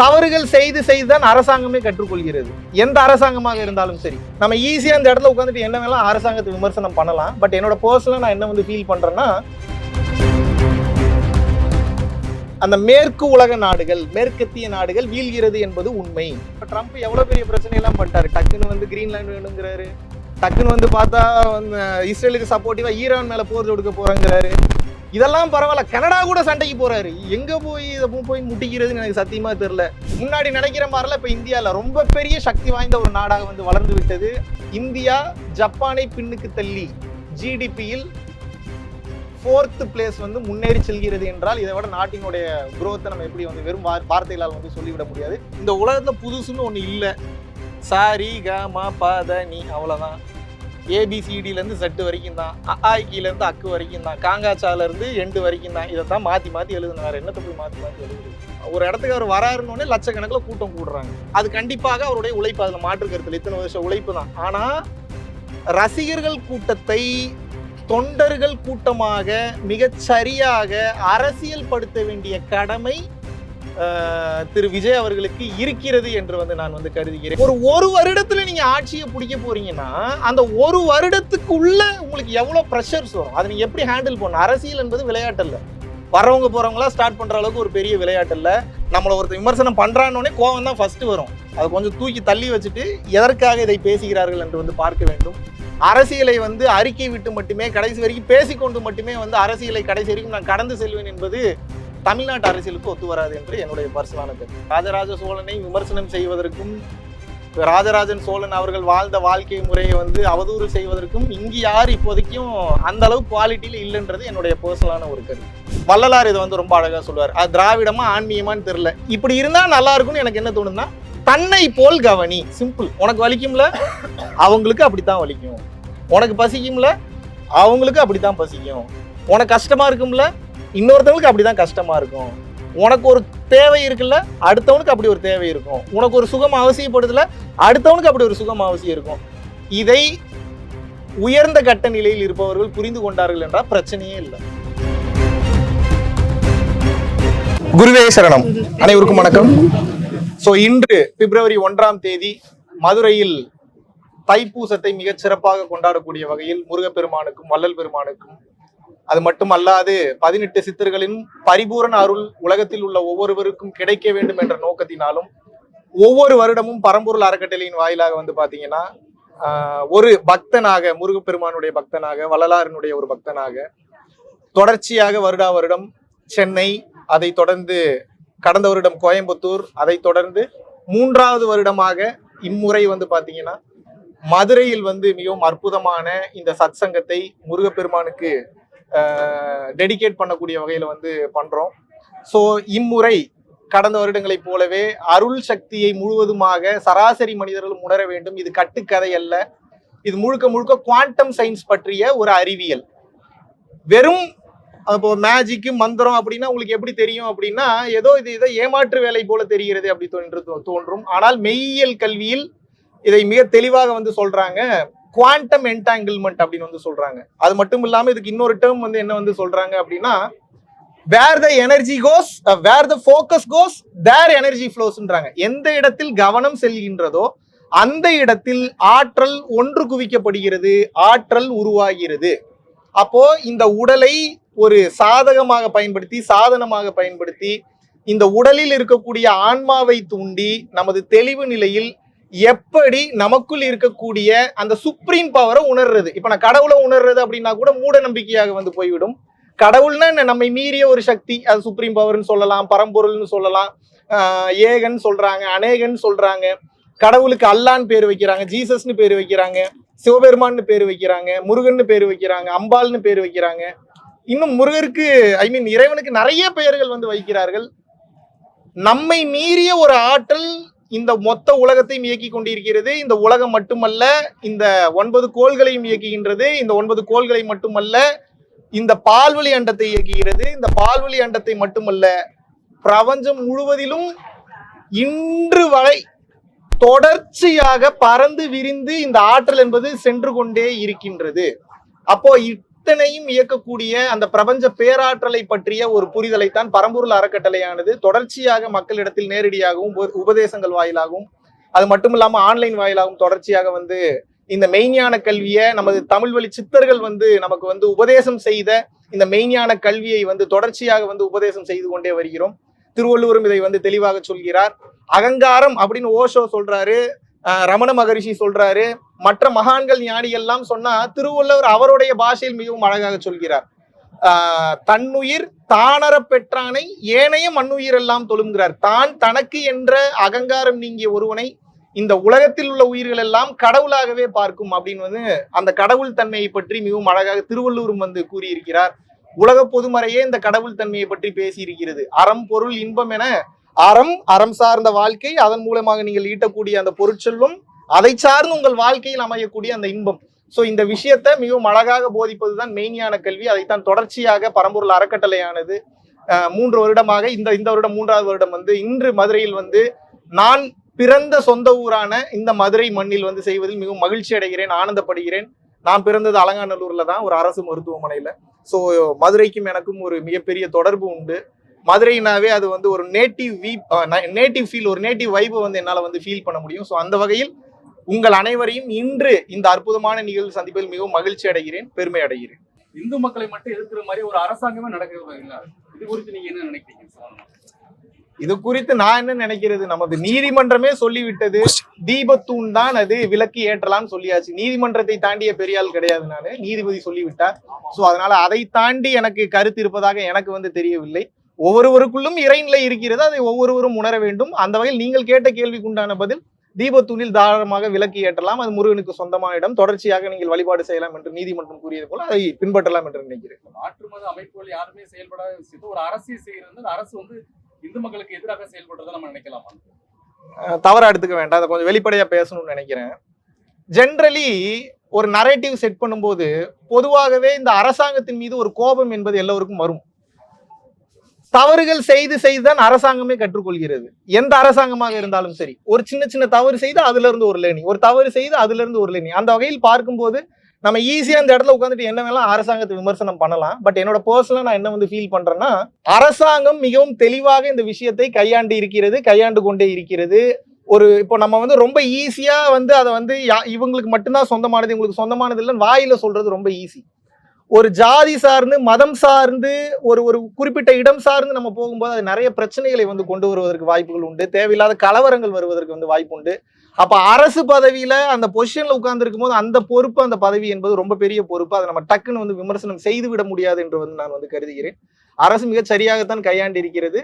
தவறுகள் செய்து செய்துதான் அரசாங்கமே கற்றுக்கொள்கிறது. எந்த அரசாங்கமாக இருந்தாலும் சரி. நம்ம ஈஸியாக இந்த இடத்துல உட்காந்துட்டு என்ன வேணாலும் அரசாங்கத்தை விமர்சனம் பண்ணலாம். பட் என்னோட பர்சனலாக நான் என்ன வந்து ஃபீல் பண்ணுறேன்னா அந்த மேற்கு உலக நாடுகள் மேற்கத்திய நாடுகள் வீழ்கிறது என்பது உண்மை. இப்போ ட்ரம்ப் எவ்வளோ பெரிய பிரச்சனையெல்லாம் பண்ணிட்டாரு. டக்குன்னு வந்து கிரீன்லாண்டு வேணுங்கிறாரு. டக்குன்னு வந்து பார்த்தா இஸ்ரேலுக்கு சப்போர்ட்டிவா ஈரான் மேல போர் தொடுக்க போறாங்கிறாரு. இதெல்லாம் பரவாயில்ல. கனடா கூட சண்டைக்கு போறாரு. எங்க போய் இதை போய் முட்டிக்கிறதுன்னு எனக்கு சத்தியமா தெரியல. முன்னாடி நினைக்கிற மாதிரிலாம் இப்ப இந்தியாவில் ரொம்ப பெரிய சக்தி வாய்ந்த ஒரு நாடாக வந்து வளர்ந்து விட்டது. இந்தியா ஜப்பானை பின்னுக்கு தள்ளி ஜிடிபியில் ஃபோர்த்து பிளேஸ் வந்து முன்னேறி செல்கிறது என்றால் இதை விட நாட்டினுடைய குரோத்தை நம்ம எப்படி வந்து வெறும் வார்த்தைகளால் வந்து சொல்லிவிட முடியாது. இந்த உலகத்தில் புதுசுன்னு ஒன்று இல்லை. சாரி க பாத ப நீ அவ்வளோதான் ஏபிசிடிலேருந்து செட்டு வரைக்கும் தான். அஆஇக்கிலேருந்து அக்கு வரைக்கும் தான். காங்காச்சாலேருந்து எண்டு வரைக்கும் தான். இதை தான் மாற்றி மாற்றி எழுதுன வேறு என்னத்தை போய் மாற்றி மாற்றி எழுதுது ஒரு இடத்துக்கு அவர் வராருன்னொடனே லட்சக்கணக்கில் கூட்டம் கூடுறாங்க. அது கண்டிப்பாக அவருடைய உழைப்பு அதில் மாற்று கருத்தில் இத்தனை வருஷம் உழைப்பு தான். ஆனால் ரசிகர்கள் கூட்டத்தை தொண்டர்கள் கூட்டமாக மிகச் சரியாக அரசியல் படுத்த வேண்டிய கடமை திரு விஜய் அவர்களுக்கு இருக்கிறது என்று வந்து நான் வந்து கருதுகிறேன். ஒரு ஒரு வருடத்துல நீங்க ஆட்சியை பிடிக்க போறீங்கன்னா அந்த ஒரு வருடத்துக்குள்ள உங்களுக்கு எவ்வளவு ப்ரெஷர்ஸ் வரும்? அதை நீங்க எப்படி ஹேண்டில் பண்ணணும்? அரசியல் என்பது விளையாட்டு இல்ல வரவங்க போறவங்களா ஸ்டார்ட் பண்ற அளவுக்கு ஒரு பெரிய விளையாட்டு இல்ல நம்மள ஒருத்தர் விமர்சனம் பண்றான்னே கோவம் தான் ஃபர்ஸ்ட் வரும். அதை கொஞ்சம் தூக்கி தள்ளி வச்சுட்டு எதற்காக இதை பேசுகிறார்கள் என்று வந்து பார்க்க வேண்டும். அரசியலை வந்து அறிக்கை விட்டு மட்டுமே கடைசி வரைக்கும் பேசிக்கொண்டு மட்டுமே வந்து அரசியலை கடைசி வரைக்கும் நான் கடந்து செல்வேன் என்பது தமிழ்நாட்டு அரசியலுக்கு ஒத்து வராது என்று என்னுடைய பர்சனான கருத்து. ராஜராஜ சோழனை விமர்சனம் செய்வதற்கும் ராஜராஜன் சோழன் அவர்கள் வாழ்ந்த வாழ்க்கை முறையை வந்து அவதூறு செய்வதற்கும் இங்கு யார் இப்போதைக்கும் அந்த அளவு குவாலிட்டியில் இல்லைன்றது என்னுடைய பர்சனலான ஒரு கருத்து. வள்ளலார் இதை வந்து ரொம்ப அழகாக சொல்லுவார். அது திராவிடமா ஆன்மீகமானு தெரியல. இப்படி இருந்தால் நல்லா இருக்கும்னு எனக்கு என்ன தோணுதுன்னா தன்னை போல் கவனி. சிம்பிள் உனக்கு வலிக்கும்ல? அவங்களுக்கு அப்படித்தான் வலிக்கும். உனக்கு பசிக்கும்ல? அவங்களுக்கு அப்படித்தான் பசிக்கும். உனக்கு கஷ்டமா இருக்கும்ல? இன்னொருத்தவங்களுக்கு அப்படிதான் கஷ்டமா இருக்கும். உனக்கு ஒரு தேவை இருக்குல்ல? அடுத்தவனுக்கு அப்படி ஒரு தேவை இருக்கும். உனக்கு ஒரு சுகம் அவசியப்படுதுல அடுத்தவனுக்கு அப்படி ஒரு சுகம் அவசியம் இருக்கும். இதை உயர்ந்த கட்ட நிலையில் இருப்பவர்கள் புரிந்து கொண்டார்கள் என்றால் பிரச்சனையே இல்லை. குருவே சரணம். அனைவருக்கும் வணக்கம். ஸோ இன்று பிப்ரவரி ஒன்றாம் தேதி மதுரையில் தைப்பூசத்தை மிகச் சிறப்பாக கொண்டாடக்கூடிய வகையில் முருகப்பெருமானுக்கும் வள்ளல் பெருமானுக்கும் அது மட்டும் அல்லாது பதினெட்டு சித்தர்களின் பரிபூரண அருள் உலகத்தில் உள்ள ஒவ்வொருவருக்கும் கிடைக்க வேண்டும் என்ற நோக்கத்தினாலும் ஒவ்வொரு வருடமும் பரம்பொருள் அறக்கட்டளையின் வாயிலாக வந்து பாத்தீங்கன்னா ஒரு பக்தனாக முருகப்பெருமானுடைய பக்தனாக வள்ளலாரினுடைய ஒரு பக்தனாக தொடர்ச்சியாக வருடா வருடம் சென்னை அதை தொடர்ந்து கடந்த வருடம் கோயம்புத்தூர் அதை தொடர்ந்து மூன்றாவது வருடமாக இம்முறை வந்து பார்த்தீங்கன்னா மதுரையில் வந்து மிகவும் அற்புதமான இந்த சத்சங்கத்தை முருகப்பெருமானுக்கு டெடிகேட் பண்ணக்கூடிய வகையில் வந்து பண்ணுறோம் ஸோ இம்முறை கடந்த வருடங்களைப் போலவே அருள் சக்தியை முழுவதுமாக சராசரி மனிதர்களும் உணர வேண்டும். இது கட்டுக்கதை அல்ல. இது முழுக்க முழுக்க குவாண்டம் சயின்ஸ் பற்றிய ஒரு அறிவியல். வெறும் அப்போ மேஜிக்கு மந்திரம் அப்படின்னா உங்களுக்கு எப்படி தெரியும் அப்படின்னா ஏதோ இது இதை ஏமாற்று வேலை போல தெரிகிறது அப்படி தோன்று தோன்றும். ஆனால் மெய்யியல் கல்வியில் இதை மிக தெளிவாக வந்து சொல்றாங்க. குவாண்டம் என்டாங்கிள்மெண்ட் அப்படின்னு வந்து சொல்றாங்க. அது மட்டும் இல்லாம இதுக்கு இன்னொரு டேர்ம் வந்து என்ன வந்து சொல்றாங்க அப்படின்னா where the energy goes where the focus goes there energy ஃப்ளோஸ்ன்றாங்க எந்த இடத்தில் கவனம் செல்கின்றதோ அந்த இடத்தில் ஆற்றல் ஒன்று குவிக்கப்படுகிறது ஆற்றல் உருவாகிறது. அப்போ இந்த உடலை ஒரு சாதகமாக பயன்படுத்தி சாதனமாக பயன்படுத்தி இந்த உடலில் இருக்கக்கூடிய ஆன்மாவை தூண்டி நமது தெளிவு நிலையில் எப்படி நமக்குள் இருக்கக்கூடிய அந்த சுப்ரீம் பவரை உணர்றது. இப்போ நான் கடவுளை உணர்றது அப்படின்னா கூட மூட நம்பிக்கையாக வந்து போய்விடும். கடவுள்னா என்ன? நம்மை மீறிய ஒரு சக்தி. அது சுப்ரீம் பவர்னு சொல்லலாம் பரம்பொருள்னு சொல்லலாம். ஏகன் சொல்றாங்க அநேகன் சொல்றாங்க. கடவுளுக்கு அல்லான்னு பேர் வைக்கிறாங்க ஜீசஸ்னு பேர் வைக்கிறாங்க சிவபெருமான்னு பேர் வைக்கிறாங்க முருகன்னு பேர் வைக்கிறாங்க அம்பாள்னு பேர் வைக்கிறாங்க. இன்னும் முருகருக்கு ஐ மீன் இறைவனுக்கு நிறைய பெயர்கள் வந்து வைக்கிறார்கள். நம்மை மீறிய ஒரு ஆற்றல் இந்த மொத்த உலகத்தையும் இயக்கி கொண்டிருக்கிறது. இந்த உலகம் மட்டுமல்ல இந்த ஒன்பது கோள்களையும் இயக்குகின்றது. இந்த ஒன்பது கோள்களை மட்டுமல்ல இந்த பால்வழி அண்டத்தை இயக்குகிறது. இந்த பால்வழி அண்டத்தை மட்டுமல்ல பிரபஞ்சம் முழுவதிலும் இன்று வரை தொடர்ச்சியாக பறந்து விரிந்து இந்த ஆற்றல் என்பது சென்று கொண்டே இருக்கின்றது. அப்போ அத்தனையும் இயக்கக்கூடிய அந்த பிரபஞ்ச பேராற்றலை பற்றிய ஒரு புரிதலைத்தான் பரம்பொருள் அறக்கட்டளையானது. தொடர்ச்சியாக மக்களிடத்தில் நேரடியாகவும் உபதேசங்கள் வாயிலாகவும் அது மட்டும் இல்லாம ஆன்லைன் வாயிலாகவும் தொடர்ச்சியாக வந்து இந்த மெய்ஞான கல்வியை நமது தமிழ் வழி சித்தர்கள் வந்து நமக்கு வந்து உபதேசம் செய்த இந்த மெய்ஞான கல்வியை வந்து தொடர்ச்சியாக வந்து உபதேசம் செய்து கொண்டே வருகிறோம். திருவள்ளுவரும் இதை வந்து தெளிவாக சொல்கிறார். அகங்காரம் அப்படின்னு ஓஷோ சொல்றாரு. ரமண மகரிஷி சொல்றாரு மற்ற மகான்கள் ஞானிகள் எல்லாம் சொன்னா திருவள்ளுவர் அவருடைய பாஷையில் மிகவும் அழகாக சொல்கிறார். ஆஹ் தன்னுயிர் தானர பெற்றானை ஏனைய மண்ணுயிர் எல்லாம் தொழுங்கிறார் தான் தனக்கு என்ற அகங்காரம் நீங்கிய ஒருவனை இந்த உலகத்தில் உள்ள உயிர்கள் எல்லாம் கடவுளாகவே பார்க்கும் அப்படின்னு வந்து அந்த கடவுள் தன்மையை பற்றி மிகவும் அழகாக திருவள்ளுவரும் வந்து கூறியிருக்கிறார். உலக பொதுமறையே இந்த கடவுள் தன்மையை பற்றி பேசியிருக்கிறது. அறம் பொருள் இன்பம் என அறம் அறம் சார்ந்த வாழ்க்கை அதன் மூலமாக நீங்கள் ஈட்டக்கூடிய அந்த பொருட்செல்வம் அதை சார்ந்து உங்கள் வாழ்க்கையில் அமையக்கூடிய அந்த இன்பம். ஸோ இந்த விஷயத்தை மிகவும் அழகாக போதிப்பதுதான் மெய்ஞான கல்வி. அதைத்தான் தொடர்ச்சியாக பரம்பொருள் அறக்கட்டளையானது மூன்று வருடமாக இந்த இந்த வருடம் மூன்றாவது வருடம் வந்து இன்று மதுரையில் வந்து நான் பிறந்த சொந்த ஊரான இந்த மதுரை மண்ணில் வந்து செய்வதில் மிகவும் மகிழ்ச்சி அடைகிறேன் ஆனந்தப்படுகிறேன். நான் பிறந்தது அலங்காநல்லூர்ல தான் ஒரு அரசு மருத்துவமனையில. ஸோ மதுரைக்கும் எனக்கும் ஒரு மிகப்பெரிய தொடர்பு உண்டு. மதுரைனாவே அது வந்து ஒரு நேட்டிவ் வீ நேட்டிவ் ஃபீல் ஒரு நேட்டிவ் வைபை வந்து என்னால் வந்து ஃபீல் பண்ண முடியும். ஸோ அந்த வகையில் உங்கள் அனைவரையும் இன்று இந்த அற்புதமான நிகழ்வு சந்திப்பில் மிகவும் மகிழ்ச்சி அடைகிறேன் பெருமை அடைகிறேன். இந்து மக்களை மட்டும் எதிர்க்கிற மாதிரி ஒரு அரசாங்கமே நடக்கிறது இது குறித்து நீங்க என்ன நினைக்கிறீங்க. இது குறித்து நான் என்ன நினைக்கிறது? நமது நீதிமன்றமே சொல்லிவிட்டது. தீபத்தூண் தான் அது விலக்கு ஏற்றலாம்னு சொல்லியாச்சு. நீதிமன்றத்தை தாண்டிய பெரியாள் கிடையாது நானு. நீதிபதி சொல்லிவிட்டார். சோ அதனால அதை தாண்டி எனக்கு கருத்து இருப்பதாக எனக்கு வந்து தெரியவில்லை. ஒவ்வொருவருக்குள்ளும் இறைநிலை இருக்கிறது. அதை ஒவ்வொருவரும் உணர வேண்டும். அந்த வகையில் நீங்கள் கேட்ட கேள்விக்கு உண்டான பதில் தீபத்தூணில் தாராளமாக விலக்கு ஏற்றலாம். அது முருகனுக்கு சொந்தமான இடம். தொடர்ச்சியாக நீங்கள் வழிபாடு செய்யலாம் என்று நீதிமன்றம் கூறியது போல அதை பின்பற்றலாம் என்று நினைக்கிறேன். மாற்று மத அமைப்புகள் யாருமே செயல்படாத விஷயத்தை ஒரு அரசியல் செய்யறது அந்த அரசு வந்து இந்து மக்களுக்கு எதிராக செயல்படுறதை நம்ம நினைக்கலாமா? தவறா எடுத்துக்க வேண்டாம். அதை கொஞ்சம் வெளிப்படையா பேசணும்னு நினைக்கிறேன். ஜென்ரலி ஒரு நரேட்டிவ் செட் பண்ணும்போது பொதுவாகவே இந்த அரசாங்கத்தின் மீது ஒரு கோபம் என்பது எல்லோருக்கும் வரும். தவறுகள் செய்து செய்து தான் அரசாங்கமே கற்றுக்கொள்கிறது. எந்த அரசாங்கமாக இருந்தாலும் சரி. ஒரு சின்ன சின்ன தவறு செய்து அதுல இருந்து ஒரு லேனி ஒரு தவறு செய்து அதுல இருந்து ஒரு லேனி அந்த வகையில் பார்க்கும்போது நம்ம ஈஸியா அந்த இடத்துல உட்காந்துட்டு என்ன வேணாலும் அரசாங்கத்தை விமர்சனம் பண்ணலாம். பட் என்னோட பர்சனலா நான் என்ன வந்து ஃபீல் பண்றேன்னா அரசாங்கம் மிகவும் தெளிவாக இந்த விஷயத்தை கையாண்டு இருக்கிறது கையாண்டு கொண்டே இருக்கிறது. ஒரு இப்போ நம்ம வந்து ரொம்ப ஈஸியா வந்து அதை வந்து யா- இவங்களுக்கு மட்டும்தான் சொந்தமானது இவங்களுக்கு சொந்தமானது இல்லைன்னு வாயில சொல்றது ரொம்ப ஈஸி ஒரு ஜாதி சார்ந்து மதம் சார்ந்து ஒரு ஒரு குறிப்பிட்ட இடம் சார்ந்து நம்ம போகும்போது அது நிறைய பிரச்சனைகளை வந்து கொண்டு வருவதற்கு வாய்ப்புகள் உண்டு. தேவையில்லாத கலவரங்கள் வருவதற்கு வந்து வாய்ப்பு உண்டு. அப்போ அரசு பதவியில் அந்த பொசிஷனில் உட்கார்ந்துருக்கும் போது அந்த பொறுப்பு அந்த பதவி என்பது ரொம்ப பெரிய பொறுப்பு. அதை நம்ம டக்குன்னு வந்து விமர்சனம் செய்து விட முடியாது என்று வந்து நான் வந்து கருதுகிறேன். அரசு மிக சரியாகத்தான் கையாண்டிருக்கிறது.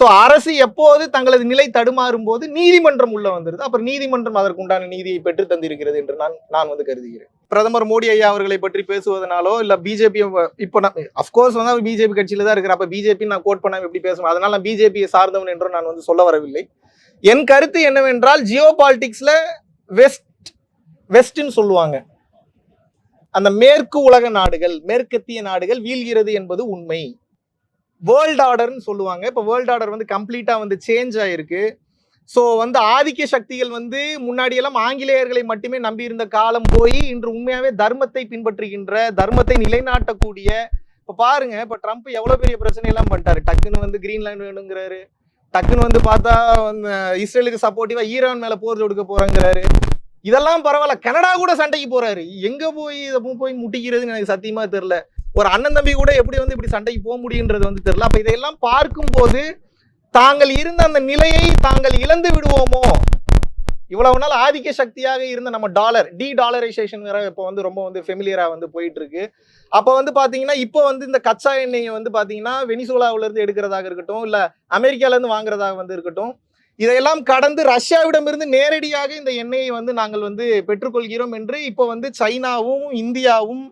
ஸோ அரசு எப்போது தங்களது நிலை தடுமாறும் போது நீதிமன்றம் உள்ள வந்துருது. அப்புறம் நீதிமன்றம் அதற்குண்டான நீதியை பெற்று தந்திருக்கிறது என்று நான் நான் வந்து கருதுகிறேன். பிரதமர் மோடி ஐயா அவர்களை பற்றி பேசுவதனாலோ இல்ல பிஜேபி இப்போ நான் அஃப்கோர்ஸ் வந்து பிஜேபி கட்சியில தான் இருக்கிற அப்ப பிஜேபி நான் கோட் பண்ணாம எப்படி பேசணும்? அதனால நான் பிஜேபியை சார்ந்தவன் என்றும் நான் வந்து சொல்ல வரவில்லை. என் கருத்து என்னவென்றால் ஜியோ பாலிடிக்ஸ்ல வெஸ்ட் வெஸ்ட்னு சொல்லுவாங்க. அந்த மேற்கு உலக நாடுகள் மேற்கத்திய நாடுகள் வீழ்கிறது என்பது உண்மை. வேர்ல்ட் ஆர்டர்னு சொல்லுவாங்க. இப்போ வேர்ல்ட் ஆர்டர் வந்து கம்ப்ளீட்டாக வந்து சேஞ்ச் ஆயிருக்கு. ஸோ வந்து ஆதிக்க சக்திகள் வந்து முன்னாடியெல்லாம் ஆங்கிலேயர்களை மட்டுமே நம்பியிருந்த காலம் போய் இன்று உண்மையாகவே தர்மத்தை பின்பற்றுகின்ற தர்மத்தை நிலைநாட்டக்கூடிய இப்போ பாருங்க இப்போ ட்ரம்ப் எவ்வளோ பெரிய பிரச்சனையெல்லாம் பண்ணிட்டாரு. டக்குன்னு வந்து கிரீன்லாந்து வேணுங்கிறாரு. டக்குன்னு வந்து பார்த்தா வந்து இஸ்ரேலுக்கு சப்போர்ட்டிவாக ஈரான் மேலே போர் தொடுக்க போகிறாங்கிறாரு இதெல்லாம் பரவாயில்ல. கனடா கூட சண்டைக்கு போகிறாரு எங்கே போய் இதை போய் முட்டிக்கிறதுன்னு எனக்கு சத்தியமாக தெரில ஒரு அண்ணன் தம்பி கூட எப்படி வந்து இப்படி சண்டைக்கு போக முடியுன்றது வந்து தெரியல. அப்ப இதையெல்லாம் பார்க்கும்போது தாங்கள் இருந்த அந்த நிலையை தாங்கள் இழந்து விடுவோமோ? இவ்வளவு நாள் ஆதிக்க சக்தியாக இருந்த நம்ம டாலர் டி டாலரைசேஷன் வேற இப்போ வந்து ரொம்ப வந்து ஃபெமிலியரா வந்து போயிட்டு இருக்கு அப்போ வந்து பாத்தீங்கன்னா இப்போ வந்து இந்த கச்சா எண்ணெயை வந்து பாத்தீங்கன்னா வெனிசுலாவுல இருந்து எடுக்கிறதாக இருக்கட்டும் இல்ல அமெரிக்கால இருந்து வாங்குறதாக வந்து இருக்கட்டும் இதையெல்லாம் கடந்து ரஷ்யாவிடமிருந்து நேரடியாக இந்த எண்ணெயை வந்து நாங்கள் வந்து பெற்றுக்கொள்கிறோம் என்று இப்போ வந்து சைனாவும் இந்தியாவும்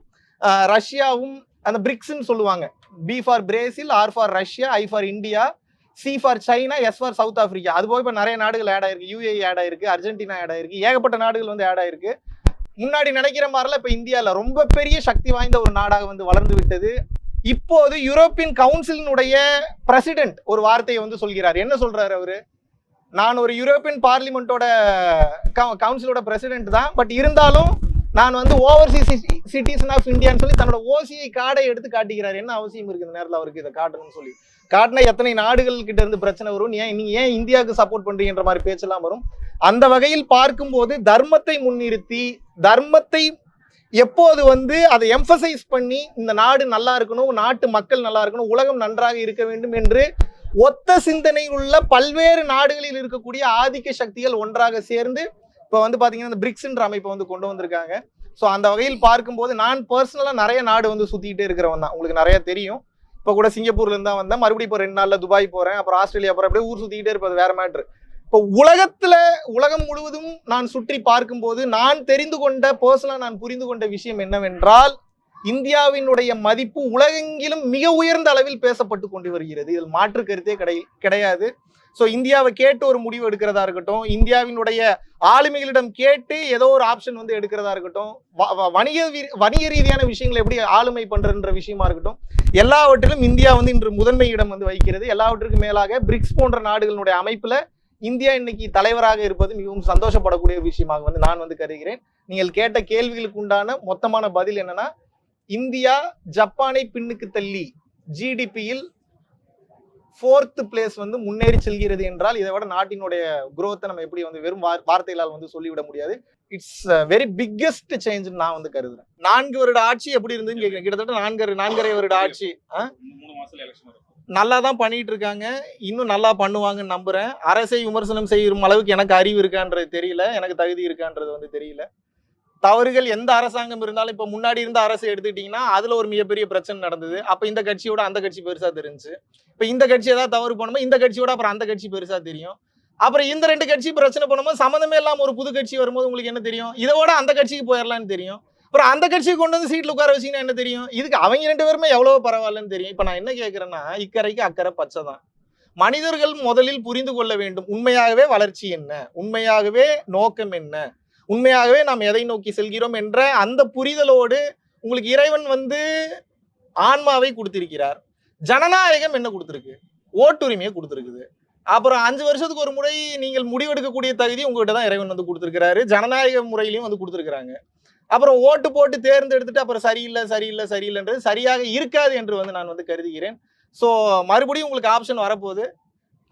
ரஷ்யாவும் அந்த பிரிக்ஸ்ன்னு சொல்லுவாங்க. B for Brazil R for Russia I for India C for China S for South Africa அது போக இப்போ நிறைய நாடுகள் ஆட் ஆயிருக்கு. யூஏ ஆட் ஆயிருக்கு அர்ஜென்டினா ஆட் ஆயிருக்கு. ஏகப்பட்ட நாடுகள் வந்து ஆட் ஆயிருக்கு. முன்னாடி நினைக்கிற மாதிரிலாம் இப்போ இந்தியாவில் ரொம்ப பெரிய சக்தி வாய்ந்த ஒரு நாடாக வந்து வளர்ந்து விட்டது. இப்போது யூரோப்பியன் கவுன்சிலினுடைய பிரசிடென்ட் ஒரு வார்த்தையை வந்து சொல்கிறார். என்ன சொல்றாரு அவரு? நான் ஒரு யூரோப்பியன் பார்லிமெண்ட்டோட கவுன்சிலோட பிரசிடென்ட் தான் பட் இருந்தாலும் நான் வந்து ஓவர்சீஸ் சிட்டிசன் ஆஃப் இந்தியான்னு சொல்லி தன்னோட ஓசிஐ கார்டை எடுத்து காட்டிக்கிறார். என்ன அவசியம் இருக்கு இந்த நேரத்தில் அவருக்கு இதை காட்டணும்னு சொல்லி? காட்டினா எத்தனை நாடுகள் கிட்ட இருந்து பிரச்சனை வரும்? ஏன் நீங்க ஏன் இந்தியாவுக்கு சப்போர்ட் பண்றீங்கன்ற மாதிரி பேச்செல்லாம் வரும்? அந்த வகையில் பார்க்கும்போது தர்மத்தை முன்னிறுத்தி தர்மத்தை எப்போது வந்து அதை எம்பசைஸ் பண்ணி இந்த நாடு நல்லா இருக்கணும் நாட்டு மக்கள் நல்லா இருக்கணும் உலகம் நன்றாக இருக்க வேண்டும் என்று ஒத்த சிந்தனை உள்ள பல்வேறு நாடுகளில் இருக்கக்கூடிய ஆதிக்க சக்திகள் ஒன்றாக சேர்ந்து இப்போ வந்து பார்த்தீங்கன்னா இந்த பிரிக்ஸ்ன்ற அமைப்பை வந்து கொண்டு வந்திருக்காங்க. ஸோ அந்த வகையில் பார்க்கும்போது நான் பர்சனலாக நிறைய நாடு வந்து சுற்றிக்கிட்டே இருக்கிறவன் தான். உங்களுக்கு நிறைய தெரியும். இப்போ கூட சிங்கப்பூர்லேருந்து தான் வந்தேன். மறுபடியும் இப்போ ரெண்டு நாளில் துபாய் போகிறேன் அப்புறம் ஆஸ்திரேலியா போகிறேன் அப்படியே ஊர் சுற்றிக்கிட்டே இருப்பது வேற மேட்ரு இப்போ உலகத்தில் உலகம் முழுவதும் நான் சுற்றி பார்க்கும்போது நான் தெரிந்து கொண்ட பர்சனலாக நான் புரிந்து கொண்ட விஷயம் என்னவென்றால் இந்தியாவினுடைய மதிப்பு உலகெங்கிலும் மிக உயர்ந்த அளவில் பேசப்பட்டு கொண்டு வருகிறது. இதில் மாற்று கருத்தே கிடை கிடையாது. ஸோ இந்தியாவை கேட்டு ஒரு முடிவு எடுக்கிறதா இருக்கட்டும் இந்தியாவினுடைய ஆளுமைகளிடம் கேட்டு ஏதோ ஒரு ஆப்ஷன் வந்து எடுக்கிறதா இருக்கட்டும் வணிக வணிக ரீதியான விஷயங்களை எப்படி ஆளுமை பண்றன்ற விஷயமா இருக்கட்டும் எல்லாவற்றிலும் இந்தியா வந்து இன்று முதன்மை இடம் வந்து வைக்கிறது எல்லாவற்றுக்கும் மேலாக பிரிக்ஸ் போன்ற நாடுகளுடைய அமைப்புல இந்தியா இன்னைக்கு தலைவராக இருப்பது மிகவும் சந்தோஷப்படக்கூடிய விஷயமாக வந்து நான் வந்து கருதுகிறேன். நீங்கள் கேட்ட கேள்விகளுக்கு உண்டான மொத்தமான பதில் என்னன்னா இந்தியா ஜப்பானை பின்னுக்கு தள்ளி ஜிடிபியில் ஃபோர்த் பிளேஸ் வந்து முன்னேறி செல்கிறது என்றால் இதை விட நாட்டினுடைய குரோத்தை நம்ம எப்படி வந்து வெறும் வார்- வார்த்தைகளால் வந்து சொல்லிவிட முடியாது. இட்ஸ் வெரி பிக்கெஸ்ட் சேஞ்ச் நான் வந்து கருதுறேன். நான்கு வருட ஆட்சி எப்படி இருந்ததுன்னு கேட்கிறேன் கிட்டத்தட்ட நான்கு நான்கரை வருட ஆட்சி. நல்லா தான் பண்ணிட்டு இருக்காங்க. இன்னும் நல்லா பண்ணுவாங்கன்னு நம்புறேன். அரசை விமர்சனம் செய்யும் அளவுக்கு எனக்கு அறிவு இருக்கான்றது தெரியல. எனக்கு தகுதி இருக்கான்றது வந்து தெரியல. தவறுகள் எந்த அரசாங்கம் இருந்தாலும் இப்போ முன்னாடி இருந்த அரசு எடுத்துக்கிட்டிங்கன்னா அதில் ஒரு மிகப்பெரிய பிரச்சனை நடந்தது. அப்போ இந்த கட்சியோட அந்த கட்சி பெருசாக தெரிஞ்சு இப்போ இந்த கட்சி ஏதாவது தவறு பண்ணுமோ இந்த கட்சியோட அப்புறம் அந்த கட்சி பெருசாக தெரியும். அப்புறம் இந்த ரெண்டு கட்சி பிரச்சனை பண்ணும்போது சம்மந்தமே இல்லாமல் ஒரு புது கட்சி வரும்போது உங்களுக்கு என்ன தெரியும்? இதோட அந்த கட்சிக்கு போயிடலான்னு தெரியும். அப்புறம் அந்த கட்சியை கொண்டு வந்து சீட்டில் உட்கார வச்சிங்கன்னா என்ன தெரியும்? இதுக்கு அவங்க ரெண்டு பேருமே எவ்வளோ பரவாயில்லன்னு தெரியும். இப்போ நான் என்ன கேட்குறேன்னா இக்கரைக்கு அக்கறை பச்சை தான். மனிதர்கள் முதலில் புரிந்து கொள்ள வேண்டும் உண்மையாகவே வளர்ச்சி என்ன? உண்மையாகவே நோக்கம் என்ன? உண்மையாகவே நாம் எதை நோக்கி செல்கிறோம் என்ற அந்த புரிதலோடு உங்களுக்கு இறைவன் வந்து ஆன்மாவை கொடுத்திருக்கிறார். ஜனநாயகம் என்ன கொடுத்துருக்கு? ஓட்டுரிமையை கொடுத்துருக்குது. அப்புறம் அஞ்சு வருஷத்துக்கு ஒரு முறை நீங்கள் முடிவெடுக்கக்கூடிய தகுதி உங்ககிட்ட தான் இறைவன் வந்து கொடுத்துருக்கிறாரு. ஜனநாயக முறையிலையும் வந்து கொடுத்துருக்குறாங்க. அப்புறம் ஓட்டு போட்டு தேர்ந்தெடுத்துட்டு அப்புறம் சரியில்லை சரியில்லை சரியில்லைன்றது சரியாக இருக்காது என்று வந்து நான் வந்து கருதுகிறேன். ஸோ மறுபடியும் உங்களுக்கு ஆப்ஷன் வரப்போகுது.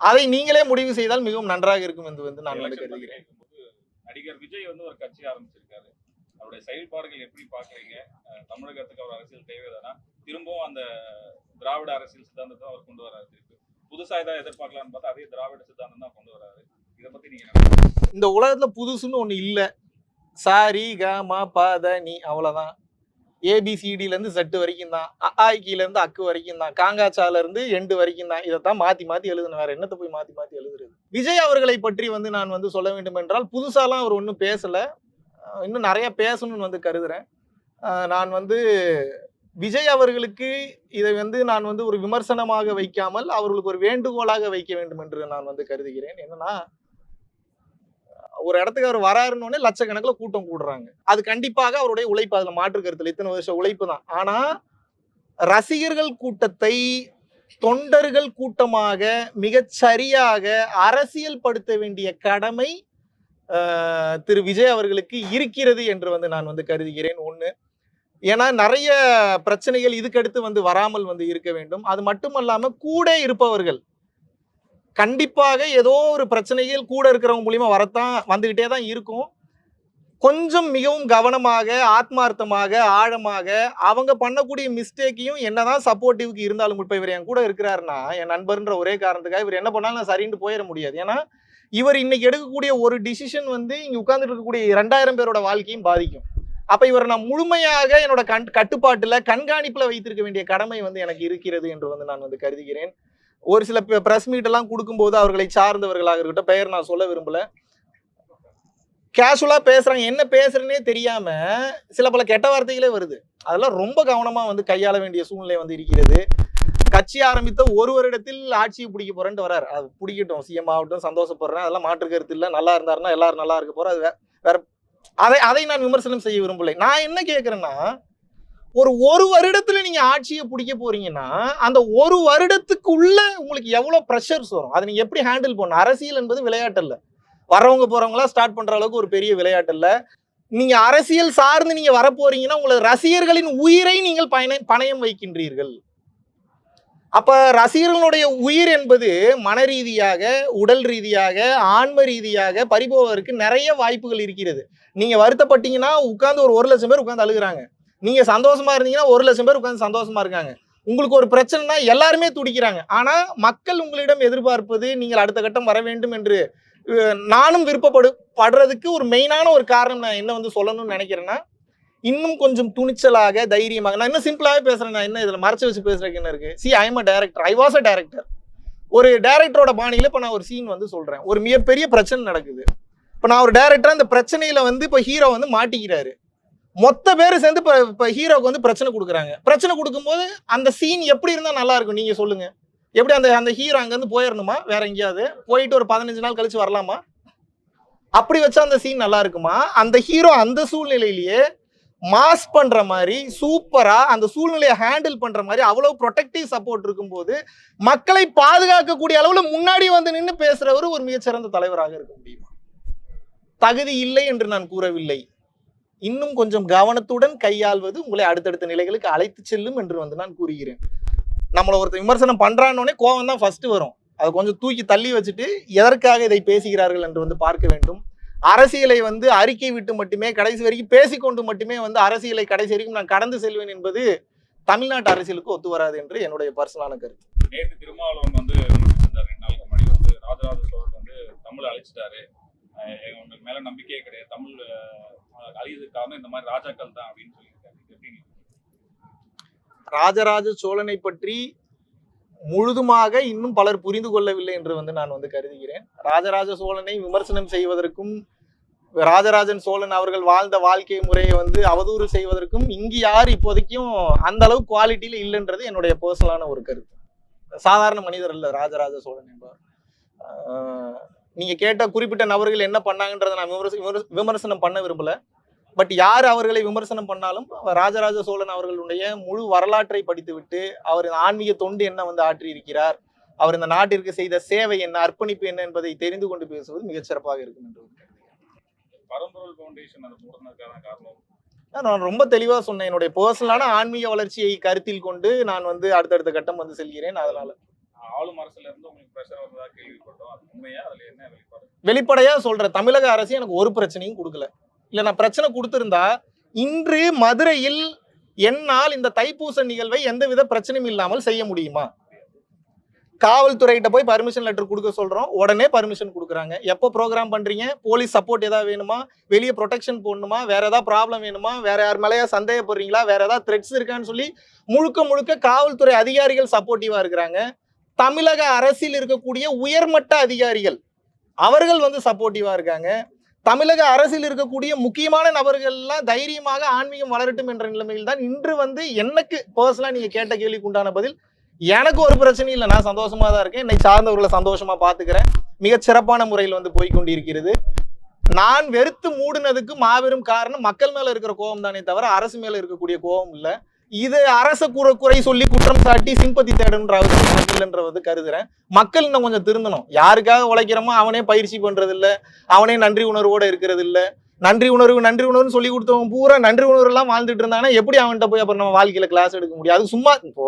அதை நீங்களே முடிவு செய்தால் மிகவும் நன்றாக இருக்கும் என்று வந்து நான் வந்து கருதுகிறேன். நடிகர் விஜய் வந்து ஒரு கட்சி ஆரம்பிச்சிருக்காரு. அவருடைய செயல்பாடுகள் எப்படி பாக்குறீங்க தமிழகத்துக்கு அவர் அரசியல் தேவைதானா? திரும்பவும் அந்த திராவிட அரசியல் சித்தாந்தத்தை அவர் கொண்டு வராரு திருப்பி. புதுசா ஏதாவது எதிர்பார்க்கலாம்னு பார்த்தா அதே திராவிட சித்தாந்தம் தான் கொண்டு வராரு. இதை பத்தி நீங்க என்ன இந்த உலகத்துல புதுசுன்னு ஒண்ணு இல்லை. சாரி க பாத ப த நீ அவ்வளவுதான். ஏபிசிடிலேருந்து ஜட்டு செட்டு வரைக்கும் தான் அஆஇக்கில அக்கு வரைக்கும் தான் காங்காச்சாலேருந்து எண்டு வரைக்கும் தான். இதைத்தான் மாற்றி மாற்றி எழுதணும் வேற என்னத்தை போய் மாற்றி மாற்றி எழுதுறது? விஜய் அவர்களை பற்றி வந்து நான் வந்து சொல்ல வேண்டும் என்றால் புதுசாலாம் அவர் ஒன்றும் பேசலை. இன்னும் நிறைய பேசணும்னு வந்து கருதுகிறேன் நான் வந்து விஜய் அவர்களுக்கு இதை வந்து நான் வந்து ஒரு விமர்சனமாக வைக்காமல் அவர்களுக்கு ஒரு வேண்டுகோளாக வைக்க வேண்டும் என்று நான் வந்து கருதுகிறேன். என்னன்னா ஒரு இடத்துக்கு அவர் வராருன்னு லட்சக்கணக்கில் கூட்டம் கூடுறாங்க. அது கண்டிப்பாக அவருடைய உழைப்பு அதில் மாற்று கருத்தில் இத்தனை வருஷம் உழைப்பு தான். ஆனால் ரசிகர்கள் கூட்டத்தை தொண்டர்கள் கூட்டமாக மிகச் சரியாக அரசியல் படுத்த வேண்டிய கடமை திரு விஜய் அவர்களுக்கு இருக்கிறது என்று வந்து நான் வந்து கருதுகிறேன். ஒன்று ஏன்னா நிறைய பிரச்சனைகள் இதுக்கடுத்து வந்து வராமல் வந்து இருக்க வேண்டும். அது மட்டுமல்லாமல் கூட இருப்பவர்கள் கண்டிப்பாக ஏதோ ஒரு பிரச்சனையில் கூட இருக்கிறவங்க மூலியமா வரத்தான் வந்துகிட்டே தான் இருக்கும். கொஞ்சம் மிகவும் கவனமாக ஆத்மார்த்தமாக ஆழமாக அவங்க பண்ணக்கூடிய மிஸ்டேக்கையும் என்னதான் சப்போர்ட்டிவ்க்கு இருந்தாலும் இப்போ இவர் என் கூட இருக்கிறாருன்னா என் நண்பர்ன்ற ஒரே காரணத்துக்காக இவர் என்ன பண்ணாலும் நான் சரின்ட்டு போயிட முடியாது. ஏன்னா இவர் இன்னைக்கு எடுக்கக்கூடிய ஒரு டிசிஷன் வந்து இங்க உட்கார்ந்துட்டு இருக்கக்கூடிய ரெண்டாயிரம் பேரோட வாழ்க்கையும் பாதிக்கும். அப்ப இவரை நான் முழுமையாக என்னோட கண் கட்டுப்பாட்டுல கண்காணிப்புல வைத்திருக்க வேண்டிய கடமை வந்து எனக்கு இருக்கிறது என்று வந்து நான் வந்து கருதுகிறேன். ஒரு சில பிரஸ் மீட் எல்லாம் கொடுக்கும்போது அவர்களை சார்ந்தவர்களாக இருக்கட்டும் பெயர் நான் சொல்ல விரும்பல. கேஷுவலாக பேசுகிறாங்க என்ன பேசுறேனே தெரியாமல் சில பல கெட்ட வார்த்தைகளே வருது. அதெல்லாம் ரொம்ப கவனமாக வந்து கையாள வேண்டிய சூழ்நிலை வந்து இருக்கிறது. கட்சி ஆரம்பித்த ஒரு வருடத்தில் ஆட்சியை பிடிக்க போறேன்ட்டு வராரு. அது பிடிக்கட்டும். சிஎம் ஆகட்டும் சந்தோஷப்படுறேன். அதெல்லாம் மாற்று கருத்து இல்லை. நல்லா இருந்தாருன்னா எல்லாரும் நல்லா இருக்க போற அது வேற அதை அதை நான் விமர்சனம் செய்ய விரும்பலை. நான் என்ன கேட்குறேன்னா ஒரு ஒரு வருடத்துல நீங்க ஆட்சியை பிடிக்க போறீங்கன்னா அந்த ஒரு வருடத்துக்குள்ள உங்களுக்கு எவ்வளவு ப்ரெஷர்ஸ் வரும்? அதை நீங்க எப்படி ஹேண்டில் பண்ணணும்? அரசியல் என்பது விளையாட்டு வரவங்க போறவங்களா ஸ்டார்ட் பண்ற அளவுக்கு ஒரு பெரிய விளையாட்டு இல்லை நீங்க அரசியல் சார்ந்து நீங்க வரப்போறீங்கன்னா உங்களது ரசிகர்களின் உயிரை நீங்கள் பயண பணயம் வைக்கின்றீர்கள். அப்ப ரசிகர்களுடைய உயிர் என்பது மன ரீதியாக உடல் ரீதியாக ஆன்ம ரீதியாக பறிபோவதற்கு நிறைய வாய்ப்புகள் இருக்கிறது. நீங்க வருத்தப்பட்டீங்கன்னா உட்கார்ந்து ஒரு ஒரு லட்சம் பேர் உட்கார்ந்து அழுகுறாங்க. நீங்க சந்தோஷமா இருந்தீங்கன்னா ஒரு லட்சம் பேர் உட்காந்து சந்தோஷமா இருக்காங்க. உங்களுக்கு ஒரு பிரச்சனைனா எல்லாருமே துடிக்கிறாங்க. ஆனா மக்கள் உங்களிடம் எதிர்பார்ப்பது நீங்கள் அடுத்த கட்டம் வர வேண்டும் என்று நானும் விருப்பப்படு படுறதுக்கு ஒரு மெயினான ஒரு காரணம் நான் என்ன வந்து சொல்லணும்னு நினைக்கிறேன்னா இன்னும் கொஞ்சம் துணிச்சலாக தைரியமாக நான் இன்னும் சிம்பிளாகவே பேசுகிறேன் நான் என்ன இதில் மறைச்சு வச்சு பேசுறதுக்கு என்ன இருக்கு? See I am a director I was a director ஒரு டேரக்டரோட பாணியில் இப்போ நான் ஒரு சீன் வந்து சொல்கிறேன் ஒரு மிகப்பெரிய பிரச்சனை நடக்குது. இப்போ நான் ஒரு டேரக்டர் அந்த பிரச்சனையில் வந்து இப்போ ஹீரோ வந்து மாட்டிக்கிறாரு. மொத்த பேர் சேர்ந்து இப்போ இப்போ ஹீரோவுக்கு வந்து பிரச்சனை கொடுக்குறாங்க. பிரச்சனை கொடுக்கும்போது அந்த சீன் எப்படி இருந்தால் நல்லா இருக்கும்? நீங்கள் சொல்லுங்க. எப்படி அந்த அந்த ஹீரோ அங்கேருந்து போயிடணுமா வேற எங்கேயாவது? போயிட்டு ஒரு பதினஞ்சு நாள் கழிச்சு வரலாமா? அப்படி வச்சா அந்த சீன் நல்லா இருக்குமா? அந்த ஹீரோ அந்த சூழ்நிலையிலேயே மாஸ் பண்ற மாதிரி சூப்பரா அந்த சூழ்நிலையை ஹேண்டில் பண்ற மாதிரி அவ்வளவு ப்ரொடெக்டிவ் சப்போர்ட் இருக்கும்போது மக்களை பாதுகாக்கக்கூடிய அளவுல முன்னாடி வந்து நின்று பேசுறவர் ஒரு மிகச்சிறந்த தலைவராக இருக்க முடியுமா? தகுதி இல்லை என்று நான் கூறவில்லை. இன்னும் கொஞ்சம் கவனத்துடன் கையாள்வது உங்களை அடுத்தடுத்த நிலைகளுக்கு அழைத்து செல்லும் என்று வந்து நான் கூறுகிறேன். நம்மளை ஒருத்தர் விமர்சனம் பண்றான்னொடனே கோவம் தான் ஃபர்ஸ்ட் வரும். அதை கொஞ்சம் தூக்கி தள்ளி வச்சுட்டு எதற்காக இதை பேசுகிறார்கள் என்று வந்து பார்க்க வேண்டும். அரசியலை வந்து அறிக்கை விட்டு மட்டுமே கடைசி வரைக்கும் பேசிக்கொண்டு மட்டுமே வந்து அரசியலை கடைசி வரைக்கும் நான் கடந்து செல்வேன் என்பது தமிழ்நாட்டு அரசியலுக்கு ஒத்து வராது என்று என்னுடைய பர்சனலான கருத்து. நேற்று திருமாவளவன் வந்து ரெண்டு நாளுக்கு முன்னாடி வந்து ராஜராஜ சோழன் வந்து தமிழை அழைச்சிட்டாரு. மேல நம்பிக்கையே கிடையாது. தமிழ் அழியதுக்கு காரணம் இந்த மாதிரி ராஜாக்கள் தான் அப்படின்னு சொல்லியிருக்காரு. ராஜராஜ சோழனை பற்றி முழுதுமாக இன்னும் பலர் புரிந்து கொள்ளவில்லை என்று வந்து நான் வந்து கருதுகிறேன். ராஜராஜ சோழனை விமர்சனம் செய்வதற்கும் ராஜராஜன் சோழன் அவர்கள் வாழ்ந்த வாழ்க்கை முறையை வந்து அவதூறு செய்வதற்கும் இங்கு யார் இப்போதைக்கும் அந்த அளவு குவாலிட்டியில இல்லைன்றது என்னுடைய பர்சனலான ஒரு கருத்து. சாதாரண மனிதர் அல்ல ராஜராஜ சோழன் என்பவர். நீங்க கேட்ட குறிப்பிட்ட நபர்கள் என்ன பண்ணாங்கன்றதை நான் விமர்ச விமர்ச- விமர்சனம் பண்ண விரும்பல. பட் யார் அவர்களை விமர்சனம் பண்ணாலும் ராஜராஜ சோழன் அவர்களுடைய முழு வரலாற்றை படித்துவிட்டு அவர் இந்த ஆன்மீக தொண்டு என்ன வந்து ஆற்றியிருக்கிறார் அவர் இந்த நாட்டிற்கு செய்த சேவை என்ன அர்ப்பணிப்பு என்ன என்பதை தெரிந்து கொண்டு பேசுவது மிகச் சிறப்பாக இருக்கும் என்று நான் ரொம்ப தெளிவா சொன்னேன். என்னுடைய பர்சனலான ஆன்மீக வளர்ச்சியை கருத்தில் கொண்டு நான் வந்து அடுத்தடுத்த கட்டம் வந்து செல்கிறேன். அதனால ஆளும் அரசுல இருந்து உங்களுக்கு பிரஷர் வந்ததா கேள்விப்பட்டோம். அது உண்மையா? அதுல என்ன வெளிப்பாடு? வெளிப்படையா சொல்ற தமிழக அரசு எனக்கு ஒரு பிரச்சனையும் கொடுக்கல. இல்ல நான் பிரச்சனை கொடுத்திருந்தா இன்று மதுரையில் என்னால் இந்த தைப்பூச நிகழ்வை எந்தவித பிரச்சனையும் இல்லாமல் செய்ய முடியுமா? காவல்துறைகிட்ட போய் பர்மிஷன் லெட்டர் கொடுக்க சொல்கிறோம் உடனே பர்மிஷன் கொடுக்குறாங்க. எப்போ ப்ரோக்ராம் பண்ணுறீங்க போலீஸ் சப்போர்ட் ஏதாவது வேணுமா? வெளியே ப்ரொடெக்ஷன் போடணுமா? வேறு ஏதாவது ப்ராப்ளம் வேணுமா? வேறு யார் மேலேயா சந்தேகப்படுறீங்களா? வேறு ஏதாவது த்ரெட்ஸ் இருக்கான்னு சொல்லி முழுக்க முழுக்க காவல்துறை அதிகாரிகள் சப்போர்ட்டிவாக இருக்கிறாங்க. தமிழக அரசில் இருக்கக்கூடிய உயர்மட்ட அதிகாரிகள் அவர்கள் வந்து சப்போர்ட்டிவாக இருக்காங்க. தமிழக அரசில் இருக்கக்கூடிய முக்கியமான நபர்கள்லாம் தைரியமாக ஆன்மீகம் வளரட்டும் என்ற நிலைமையில் தான் இன்று வந்து எனக்கு பர்சனலாக நீங்கள் கேட்ட கேள்விக்கு உண்டான பதில் எனக்கு ஒரு பிரச்சனையும் இல்லை. நான் சந்தோஷமாக தான் இருக்கேன். என்னை சார்ந்தவர்களை சந்தோஷமாக பார்த்துக்கிறேன். மிகச் சிறப்பான முறையில் வந்து போய்கொண்டிருக்கிறது நான் வெறுத்து மூடினதுக்கு மாபெரும் காரணம் மக்கள் மேலே இருக்கிற கோபம் தானே தவிர அரசு மேலே இருக்கக்கூடிய கோபம் இல்லை. இது அரச குறை குறை சொல்லி குற்றம் சாட்டி சிம்பத்தி தேடன்ற அவசியம் இல்லைன்றது கருதுறேன். மக்கள் இன்னும் கொஞ்சம் திருந்தணும். யாருக்காக உழைக்கிறோமோ அவனே பயிற்சி பண்றது இல்ல அவனே நன்றி உணர்வோட இருக்கிறது இல்ல நன்றி உணர்வு நன்றி உணர்வுன்னு சொல்லி கொடுத்தவன் பூரா நன்றி உணர்வு எல்லாம் வாழ்ந்துட்டு இருந்தானா எப்படி அவன்கிட்ட போய் அப்புறம் நம்ம வாழ்க்கையில கிளாஸ் எடுக்க முடியும்? அது சும்மா இப்போ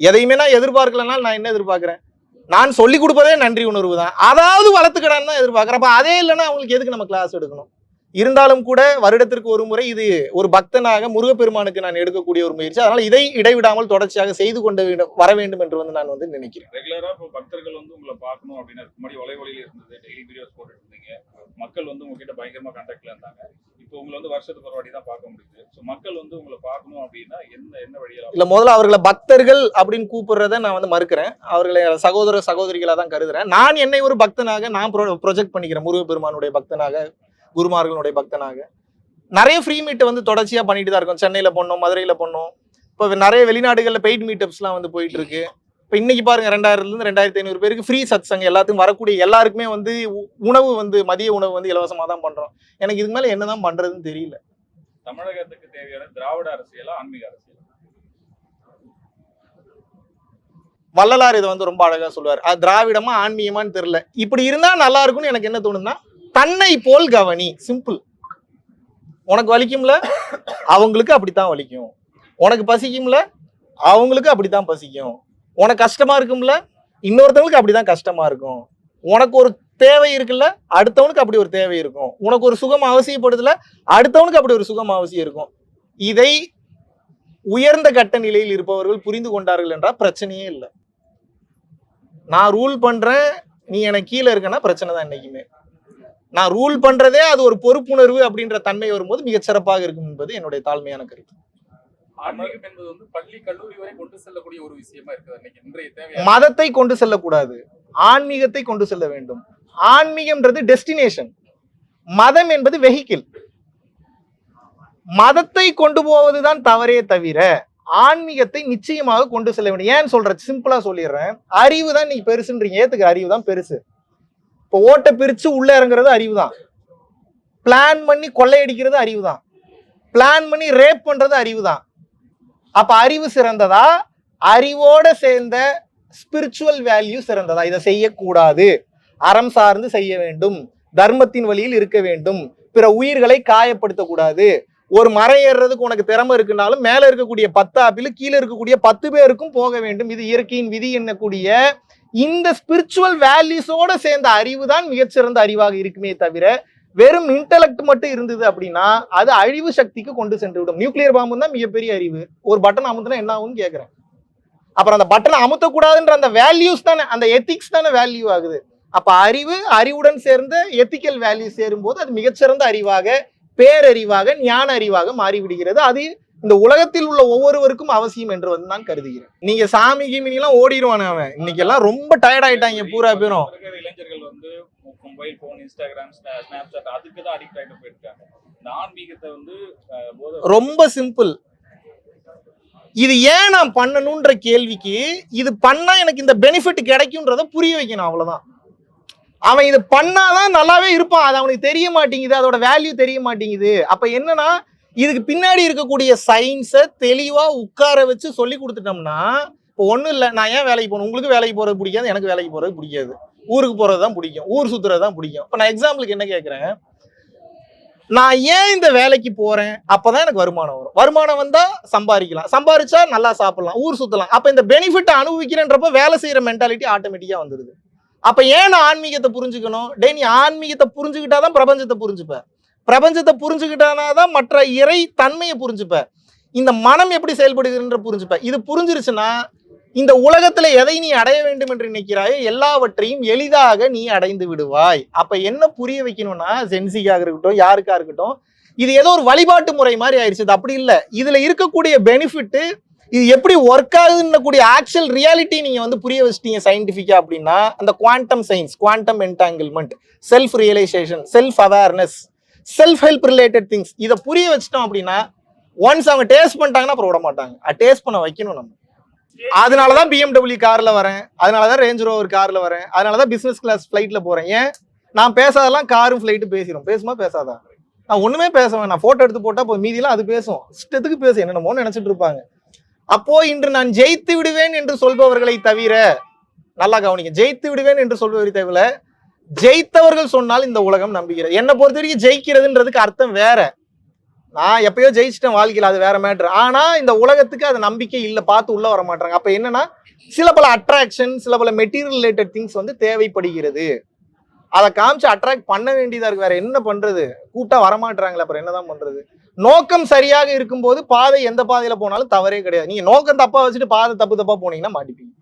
எதையுமே நான் எதிர்பார்க்கலனால நான் என்ன எதிர்பார்க்கிறேன்? நான் சொல்லி கொடுப்பதே நன்றி உணர்வு தான். அதாவது வளர்த்துக்கடான்னு தான் எதிர்பார்க்குறேன். அப்ப அதே இல்லைன்னா அவங்களுக்கு எதுக்கு நம்ம கிளாஸ் எடுக்கணும்? இருந்தாலும் கூட வருடத்திற்கு ஒரு முறை இது ஒரு பக்தனாக முருகப்பெருமானுக்கு நான் எடுக்கக்கூடிய ஒரு முயற்சி. அதனால இதை இடைவிடாமல் தொடர்ச்சியாக செய்து கொண்டு வர வேண்டும் என்று வந்து நான் வந்து நினைக்கிறேன். ரெகுலரா இப்போ பக்தர்கள் வந்து உங்களை பார்க்கணும் அப்படின்னு முன்னாடி ஒலை ஒளியில இருந்தது டெய்லி வீடியோஸ் போட்டுட்டு இருந்தீங்க மக்கள் வந்து உங்ககிட்ட பயங்கரமா கான்டாக்ட்ல இருந்தாங்க. இப்போ உங்களை வந்து வருஷத்துக்கு ஒரு வாட்டி தான் பார்க்க முடியுது. ஸோ மக்கள் வந்து உங்களை பார்க்கணும் அப்படின்னா என்ன என்ன வழியில இல்ல முதல்ல அவர்களை பக்தர்கள் அப்படின்னு கூப்பிடுறத நான் வந்து மறுக்கிறேன். அவர்களை சகோதர சகோதரிகளா தான் கருதுறேன். நான் என்னை ஒரு பக்தனாக நான் ப்ரொஜெக்ட் பண்ணிக்கிறேன். முருகப்பெருமானுடைய பக்தனாக குருமார்களுடைய பக்தனாக. நிறைய ஃப்ரீ மீட் வந்து தொடர்ச்சியா பண்ணிட்டு தான் இருக்கோம். சென்னையில பண்ணோம் மதுரையில பண்ணோம் இப்போ நிறைய வெளிநாடுகளில் பெய்ட் மீட்டப்ஸ்லாம் வந்து போயிட்டு இருக்கு இப்போ இன்னைக்கு பாருங்க ரெண்டாயிரத்துல இருந்து ரெண்டாயிரத்தி ஐநூறு பேருக்கு ஃப்ரீ சத் சங்கம் எல்லாத்துக்கும் வரக்கூடிய எல்லாருக்குமே வந்து உணவு வந்து மதிய உணவு வந்து இலவசமா தான் பண்றோம். எனக்கு இதுக்கு மேல என்னதான் பண்றதுன்னு தெரியல. தமிழகத்துக்கு தேவையான திராவிட அரசியலா ஆன்மீக அரசியல்? வள்ளலார் இதை வந்து ரொம்ப அழகா சொல்லுவார். அது திராவிடமா ஆன்மீகமான்னு தெரியல. இப்படி இருந்தா நல்லா இருக்கும்னு எனக்கு என்ன தோணுதுன்னா தன்னை போல் கவனி. சிம்பிள் உனக்கு வலிக்கும்ல? அவங்களுக்கு அப்படித்தான் வலிக்கும். உனக்கு பசிக்கும்ல? அவங்களுக்கு அப்படித்தான் பசிக்கும். உனக்கு கஷ்டமா இருக்கும்ல? இன்னொருத்தவங்களுக்கு அப்படிதான் கஷ்டமா இருக்கும். உனக்கு ஒரு தேவை இருக்குல்ல? அடுத்தவனுக்கு அப்படி ஒரு தேவை இருக்கும். உனக்கு ஒரு சுகம் அவசியப்படுதுல அடுத்தவனுக்கு அப்படி ஒரு சுகம் அவசியம் இருக்கும். இதை உயர்ந்த கட்ட நிலையில் இருப்பவர்கள் புரிந்து கொண்டார்கள் என்றால் பிரச்சனையே இல்லை. நான் ரூல் பண்றேன் நீ எனக்கு கீழே இருக்கனா பிரச்சனை தான் என்னைக்குமே. நான் ரூல் பண்றதே அது ஒரு பொறுப்புணர்வு அப்படின்ற தன்மை வரும்போது மிகச் சிறப்பாக இருக்கும் என்பது என்னுடைய தாழ்மையான கருத்து. ஆன்மீகம் என்பது வந்து பள்ளி கல்லூரி வரை கொண்டு செல்லக்கூடிய ஒரு விஷயமா இருக்குது அன்னைக்கு. இன்றைய தேவை மதத்தை கொண்டு செல்லக்கூடாது. ஆன்மீகத்தை கொண்டு செல்ல வேண்டும். ஆன்மீகம்ன்றது டெஸ்டினேஷன் மதம் என்பது வெஹிக்கிள் மதத்தை கொண்டு போவதுதான் தவறே தவிர ஆன்மீகத்தை நிச்சயமாக கொண்டு செல்ல வேண்டும். ஏன் சொல்றேன்? சிம்பிளா சொல்லிடுறேன். அறிவு தான் நீ பெருசுன்றீங்க. ஏத்துக்க அறிவு தான் பெருசு. இப்போ ஓட்டை பிரித்து உள்ள இறங்குறது அறிவு தான் பிளான் பண்ணி கொள்ளையடிக்கிறது அறிவு தான் பிளான் பண்ணி ரேப் பண்ணுறது அறிவு தான் அப்போ அறிவு சிறந்ததா? அறிவோட சேர்ந்த ஸ்பிரிச்சுவல் வேல்யூ சிறந்ததா? இதை செய்யக்கூடாது. அறம் சார்ந்து செய்ய வேண்டும். தர்மத்தின் வழியில் இருக்க வேண்டும். பிற உயிர்களை காயப்படுத்தக்கூடாது. ஒரு மரம் ஏறுறதுக்கு உனக்கு திறமை இருக்குனாலும் மேலே இருக்கக்கூடிய பத்து ஆப்பிள் கீழே இருக்கக்கூடிய பத்து பேருக்கும் போக வேண்டும். இது இயற்கையின் விதி என்னக்கூடிய இந்த ஸ்பிரிச்சுவல் வேல்யூஸோட சேர்ந்த அறிவு தான் மிகச்சிறந்த அறிவாக இருக்குமே தவிர வெறும் இன்டலெக்ட் மட்டும் இருந்தது அப்படின்னா அது அழிவு சக்திக்கு கொண்டு சென்று விடும் நியூக்ளியர் பாம்பு தான் மிகப்பெரிய அறிவு. ஒரு பட்டன் அமுத்துனா என்ன ஆகும்னு கேட்குறேன் அப்புறம் அந்த பட்டனை அமுத்தக்கூடாதுன்ற அந்த வேல்யூஸ் தானே அந்த எத்திக்ஸ் தானே வேல்யூ ஆகுது. அப்போ அறிவு அறிவுடன் சேர்ந்த எத்திக்கல் வேல்யூ சேரும்போது அது மிகச்சிறந்த அறிவாக பேரறிவாக ஞான அறிவாக மாறிவிடுகிறது. அது இந்த உலகத்தில் உள்ள ஒவ்வொருவருக்கும் அவசியம் என்று வந்து நான் கருதுகிறேன். நீங்க சாமி கீமினிலாம் ஓடிடுவானே அவன். இன்னைக்கு எல்லாம் ரொம்ப டயர்ட் ஆயிட்டாங்க பூரா பேரும். இளைஞர்கள் வந்து mobile phone Instagram Snapchat அதுக்கு தான் அடிக்ட் ஆகிட்டு போயிருக்காங்க. இந்த ஆன்மீகத்தை வந்து ரொம்ப சிம்பிள் இது ஏன் நான் பண்ணணுன்ற கேள்விக்கு இது பண்ணா எனக்கு இந்த பெனிஃபிட் கிடைக்கும்ன்றத புரிய வைக்கணும் அவ்வளவுதான். அவன் இது பண்ணாதான் நல்லாவே இருப்பான். அது அவனுக்கு தெரிய மாட்டேங்குது. அதோட வேல்யூ தெரிய மாட்டேங்குது. அப்ப என்னன்னா இதுக்கு பின்னாடி இருக்கக்கூடிய சயின்ஸை தெளிவாக உட்கார வச்சு சொல்லி கொடுத்துட்டோம்னா இப்போ ஒன்றும் இல்லை நான் ஏன் வேலைக்கு போகணும்? உங்களுக்கு வேலைக்கு போகிறது பிடிக்காது எனக்கு வேலைக்கு போகிறது பிடிக்காது. ஊருக்கு போகிறது தான் பிடிக்கும் ஊர் சுற்றுறது தான் பிடிக்கும். இப்போ நான் எக்ஸாம்பிளுக்கு என்ன கேட்குறேன் நான் ஏன் இந்த வேலைக்கு போகிறேன் அப்போ தான் எனக்கு வருமானம் வரும். வருமானம் வந்தால் சம்பாதிக்கலாம். சம்பாரிச்சா நல்லா சாப்பிடலாம் ஊர் சுற்றலாம் அப்போ இந்த பெனிஃபிட்டை அனுபவிக்கிறேன்றப்ப வேலை செய்கிற மென்டாலிட்டி ஆட்டோமேட்டிக்காக வந்துடுது அப்போ ஏன் நான் ஆன்மீகத்தை புரிஞ்சுக்கணும்? டே நீ ஆன்மீகத்தை புரிஞ்சுக்கிட்டாதான் பிரபஞ்சத்தை புரிஞ்சுப்பேன் பிரபஞ்சத்தை புரிஞ்சுக்கிட்டாதான் மற்ற இறை தன்மையை புரிஞ்சுப்ப. இந்த மனம் எப்படி செயல்படுகிறன்ற புரிஞ்சுப்ப. இது புரிஞ்சிருச்சுன்னா இந்த உலகத்துல எதை நீ அடைய வேண்டும் என்று நினைக்கிறாயோ எல்லாவற்றையும் எளிதாக நீ அடைந்து விடுவாய். அப்ப என்ன புரிய வைக்கணும்னா சென்சிக்காக இருக்கட்டும் யாருக்கா இருக்கட்டும் இது ஏதோ ஒரு வழிபாட்டு முறை மாதிரி ஆயிடுச்சு இது அப்படி இல்லை. இதுல இருக்கக்கூடிய பெனிஃபிட்டு இது எப்படி ஒர்க் ஆகுதுன்னு கூடிய ஆக்சுவல் ரியாலிட்டி நீங்கள் வந்து புரிய வச்சிட்டீங்க சயின்டிஃபிக்காக அப்படின்னா அந்த quantum science quantum entanglement self realisation self awareness self help related things இதை புரிய வச்சிட்டோம் அப்படின்னா ஒன்ஸ் அவங்க டேஸ்ட் பண்ணிட்டாங்கன்னா அப்புறம் விட மாட்டாங்க. டேஸ்ட் பண்ண வைக்கணும் நம்ம. அதனால தான் பிஎம்டபிள்யூ காரில் வரேன். அதனால தான் ரேஞ்ச் ரோவர் காரில் வரேன். அதனால தான் பிஸ்னஸ் கிளாஸ் ஃப்ளைட்டில் போகிறேன் ஏன்? நான் பேசாதெல்லாம் காரும் ஃப்ளைட்டு பேசிடும் பேசுமா பேசாதான் நான் ஒன்றுமே பேசுவேன் நான் ஃபோட்டோ எடுத்து போட்டால் இப்போ மீதியெல்லாம் அது பேசும். இஷ்டத்துக்கு பேச என்னென்னமோ நினச்சிட்டு இருப்பாங்க. அப்போ இன்று நான் ஜெயித்து விடுவேன் என்று சொல்பவர்களை தவிர நல்லா கவனிங்க. ஜெயித்து விடுவேன் என்று சொல்பவரை தவிர ஜெயித்தவர்கள் சொன்னால் இந்த உலகம் நம்புகிறது. என்னை பொறுத்த வரைக்கும் ஜெயிக்கிறதுன்றதுக்கு அர்த்தம் வேற. நான் எப்பயோ ஜெயிச்சிட்டேன் வாழ்க்கையில் அது வேற மேட்ரு ஆனால் இந்த உலகத்துக்கு அது நம்பிக்கை இல்லை பார்த்து உள்ள வர மாட்டாங்க. அப்போ என்னன்னா சில பல அட்ராக்ஷன் சில பல மெட்டீரியல் ரிலேட்டட் திங்ஸ் வந்து தேவைப்படுகிறது. அதை காமிச்சு அட்ராக்ட் பண்ண வேண்டியதாக இருக்கு. வேற என்ன பண்றது? கூட்டா வரமாட்டாங்களே அப்புறம் என்னதான் பண்றது? நோக்கம் சரியாக இருக்கும்போது பாதை எந்த பாதையில போனாலும் தவறே கிடையாது. நீங்க நோக்கம் தப்பா வச்சுட்டு பாதை தப்பு தப்பா போனீங்கன்னா மாட்டிப்பீங்க.